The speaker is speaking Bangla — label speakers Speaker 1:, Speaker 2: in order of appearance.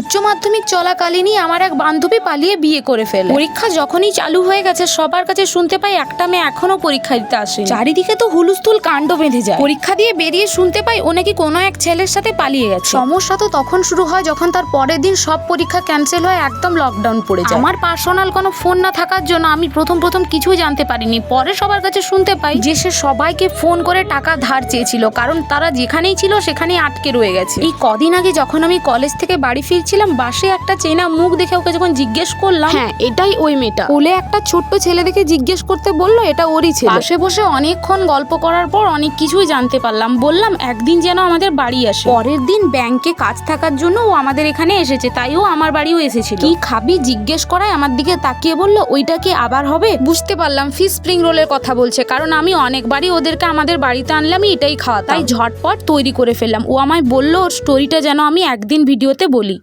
Speaker 1: উচ্চ মাধ্যমিক চলাকালীনই আমার এক বান্ধবী পালিয়ে বিয়ে করে ফেলে। পরীক্ষা যখনই চালু হয়ে গেছে, সবার কাছে শুনতে পাই একটা মেয়ে এখনও পরীক্ষা দিতে আসে চারিদিকে তো হুলুস্থুল কাণ্ড বেঁধে যায়। পরীক্ষা দিয়ে বেরিয়ে শুনতে পাই ও নাকি কোনো এক ছেলের সাথে পালিয়ে গেছে। সমস্যা তো তখন শুরু হয় যখন তার পরের দিন সব পরীক্ষা ক্যান্সেল হয় একদম লকডাউন পড়ে যায়। আমার পার্সোনাল কোনো ফোন না থাকার জন্য আমি প্রথম প্রথম কিছুই জানতে পারিনি। পরে সবার কাছে শুনতে পাই যে সে সবাইকে ফোন করে টাকা ধার চেয়েছিল, কারণ তারা যেখানেই ছিল সেখানেই আটকে রয়ে গেছে। এই কদিন আগে যখন আমি কলেজ থেকে বাড়ি ফিরছিলাম বাসে একটা চেনা মুখ দেখে ওকে যখন জিজ্ঞেস করলাম হ্যাঁ এটাই ওই মেয়েটা। কোলে একটা ছোট্ট ছেলে দেখে জিজ্ঞেস করতে বলল এটা ওরই ছেলে। পাশে বসে অনেকক্ষণ গল্প করার পর অনেক কিছুই জানতে পারলাম। বললাম একদিন যেন আমাদের বাড়ি আসে। পরের দিন ব্যাংকে কাজ থাকার জন্য ও আমাদের এখানে এসেছে তাই ও আমার বাড়িও এসেছিল। কি খাবি জিজ্ঞেস করায় আমার দিকে তাকিয়ে বলল ওইটা কি আবার হবে? বুঝতে পারলাম ফিশ স্প্রিং রোলের কথা বলছে কারণ আমি অনেকবারই ওদেরকে আমাদের বাড়িতে আনলাম এটাই খাওয়া তাই ঝটপট তৈরি করে ফেললাম। ও আমায় বলল ওর স্টোরিটা যেন আমি একদিন ভিডিওতে বলি।